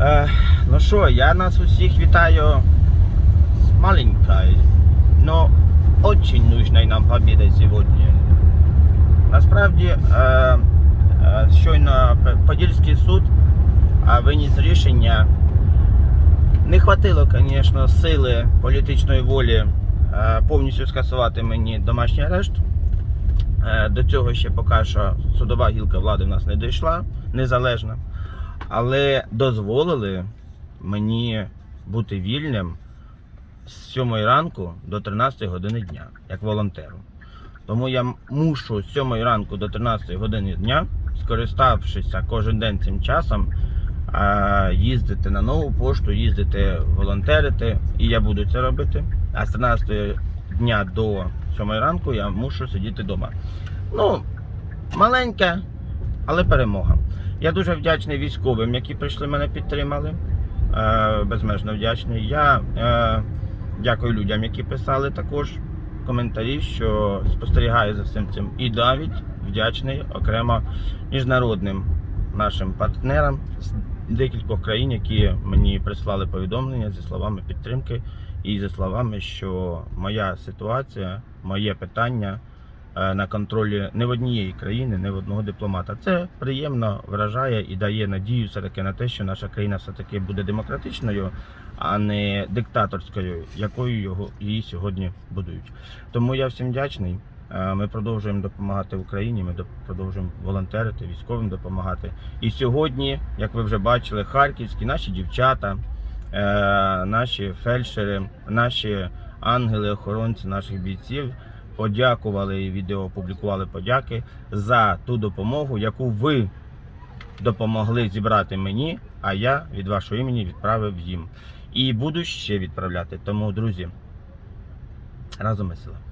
Е, ну що, я нас усіх вітаю з маленькой, но очень нужной нам победой сьогодні. Насправді, е, е, щойно Подільський суд виніс рішення. Не хватило, звісно, сили політичної волі е, повністю скасувати мені домашній арешт. Е, До цього ще поки що судова гілка влади в нас не дійшла, незалежна. Але дозволили мені бути вільним з 7 ранку до 13 години дня, як волонтеру. Тому я мушу з 7 ранку до 13 години дня, скориставшись кожен день цим часом, їздити на нову пошту, їздити волонтерити, і я буду це робити. А з 13 дня до 7 ранку я мушу сидіти вдома. Ну, маленька, але перемога. Я дуже вдячний військовим, які прийшли мене підтримали. Е, безмежно вдячний. Я е, дякую людям, які писали також коментарі, що спостерігаю за всім цим. І навіть вдячний окремо міжнародним нашим партнерам з декількох країн, які мені прислали повідомлення зі словами підтримки і зі словами, що моя ситуація, моє питання на контролі не в однієї країни, не в одного дипломата. Це приємно вражає і дає надію все-таки на те, що наша країна все-таки буде демократичною, а не диктаторською, якою його її сьогодні будують. Тому я всім вдячний. Е, Ми продовжуємо допомагати Україні. Ми продовжуємо волонтерити, військовим допомагати. І сьогодні, як ви вже бачили, харківські наші дівчата, е, наші фельдшери, наші ангели-охоронці наших бійців подякували і відео опублікували подяки за ту допомогу, яку ви допомогли зібрати мені, а я від вашого імені відправив їм. І буду ще відправляти. Тому, друзі, разом і.